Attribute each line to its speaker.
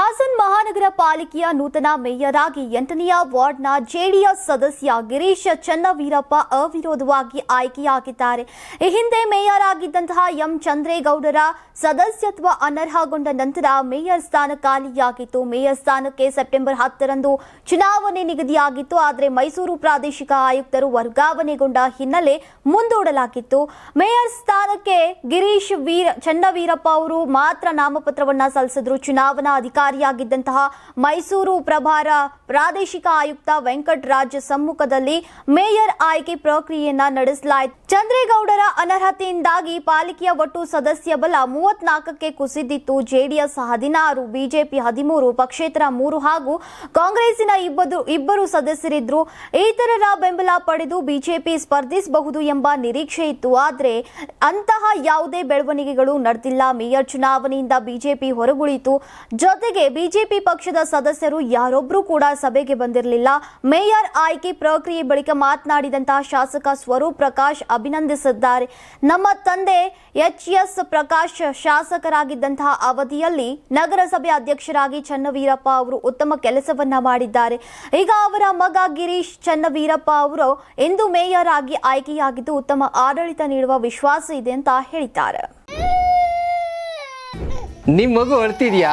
Speaker 1: ಹಾಸನ್ ಮಹಾನಗರ ಪಾಲಿಕೆಯ ನೂತನ ಮೇಯರ್ ಆಗಿ ಎಂಟನೆಯ ವಾರ್ಡ್ನ ಜೆಡಿಎಸ್ ಸದಸ್ಯ ಗಿರೀಶ್ ಚನ್ನವೀರಪ್ಪ ಅವಿರೋಧವಾಗಿ ಆಯ್ಕೆಯಾಗಿದ್ದಾರೆ. ಈ ಹಿಂದೆ ಮೇಯರ್ ಆಗಿದ್ದಂತಹ ಎಂ ಚಂದ್ರೇಗೌಡರ ಸದಸ್ಯತ್ವ ಅನರ್ಹಗೊಂಡ ನಂತರ ಮೇಯರ್ ಸ್ಥಾನ ಖಾಲಿಯಾಗಿತ್ತು. ಮೇಯರ್ ಸ್ಥಾನಕ್ಕೆ ಸೆಪ್ಟೆಂಬರ್ ಹತ್ತರಂದು ಚುನಾವಣೆ ನಿಗದಿಯಾಗಿತ್ತು. ಆದರೆ ಮೈಸೂರು ಪ್ರಾದೇಶಿಕ ಆಯುಕ್ತರು ವರ್ಗಾವಣೆಗೊಂಡ ಹಿನ್ನೆಲೆ ಮುಂದೂಡಲಾಗಿತ್ತು. ಮೇಯರ್ ಸ್ಥಾನಕ್ಕೆ ಗಿರೀಶ್ ವೀರ ಚನ್ನವೀರಪ್ಪ ಅವರು ಮಾತ್ರ ನಾಮಪತ್ರವನ್ನ ಸಲ್ಲಿಸಿದ್ರು. ಚುನಾವಣಾ ಅಧಿಕಾರಿಯಾಗಿದ್ದಂತಹ ಮೈಸೂರು ಪ್ರಭಾರ ಪ್ರಾದೇಶಿಕ ಆಯುಕ್ತ ವೆಂಕಟರಾಜ್ ಸಮ್ಮುಖದಲ್ಲಿ ಮೇಯರ್ ಆಯ್ಕೆ ಪ್ರಕ್ರಿಯೆಯನ್ನ ನಡೆಸಲಾಯಿತು. ಚಂದ್ರೇಗೌಡರ ಅನರ್ಹತೆಯಿಂದಾಗಿ ಪಾಲಿಕೆಯ ಒಟ್ಟು ಸದಸ್ಯ ಬಲ ಮೂವತ್ನಾಲ್ಕಕ್ಕೆ ಕುಸಿದಿತ್ತು. ಜೆಡಿಎಸ್ ಹದಿನಾರು, ಬಿಜೆಪಿ ಹದಿಮೂರು, ಪಕ್ಷೇತರ ಮೂರು ಹಾಗೂ ಕಾಂಗ್ರೆಸ್ಸಿನ ಇಬ್ಬರು ಇಬ್ಬರು ಸದಸ್ಯರಿದ್ರು. ಇತರರ ಬೆಂಬಲ ಪಡೆದು ಬಿಜೆಪಿ ಸ್ಪರ್ಧಿಸಬಹುದು ಎಂಬ ನಿರೀಕ್ಷೆ ಇತ್ತು. ಆದರೆ ಅಂತಹ ಯಾವುದೇ ಬೆಳವಣಿಗೆಗಳು ನಡೆದಿಲ್ಲ. ಮೇಯರ್ ಚುನಾವಣೆಯಿಂದ ಬಿಜೆಪಿ ಹೊರಗುಳಿತು ಜೊತೆಗೆ ಬಿಜೆಪಿ ಪಕ್ಷದ ಸದಸ್ಯರು ಯಾರೊಬ್ಬರೂ ಕೂಡ ಸಭೆಗೆ ಬಂದಿರಲಿಲ್ಲ. ಮೇಯರ್ ಆಯ್ಕೆ ಪ್ರಕ್ರಿಯೆ ಬಳಿಕ ಮಾತನಾಡಿದಂತಹ ಶಾಸಕ ಸ್ವರೂಪ್ ಪ್ರಕಾಶ್ ಅಭಿನಂದಿಸಿದ್ದಾರೆ. ನಮ್ಮ ತಂದೆ ಎಚ್ ಎಸ್ ಪ್ರಕಾಶ್ ಶಾಸಕರಾಗಿದ್ದಂತಹ ಅವಧಿಯಲ್ಲಿ ನಗರಸಭೆ ಅಧ್ಯಕ್ಷರಾಗಿ ಚನ್ನವೀರಪ್ಪ ಅವರು ಉತ್ತಮ ಕೆಲಸವನ್ನ ಮಾಡಿದ್ದಾರೆ. ಈಗ ಅವರ ಮಗ ಗಿರೀಶ್ ಚನ್ನವೀರಪ್ಪ ಅವರು ಇಂದು ಮೇಯರ್ ಆಗಿ ಆಯ್ಕೆಯಾಗಿದ್ದು ಉತ್ತಮ ಆಡಳಿತ ನೀಡುವ ವಿಶ್ವಾಸ ಇದೆ ಅಂತ ಹೇಳಿದ್ದಾರೆ.
Speaker 2: ನಿಮ್ಮ ಮಗು ಅಳ್ತಿದ್ಯಾ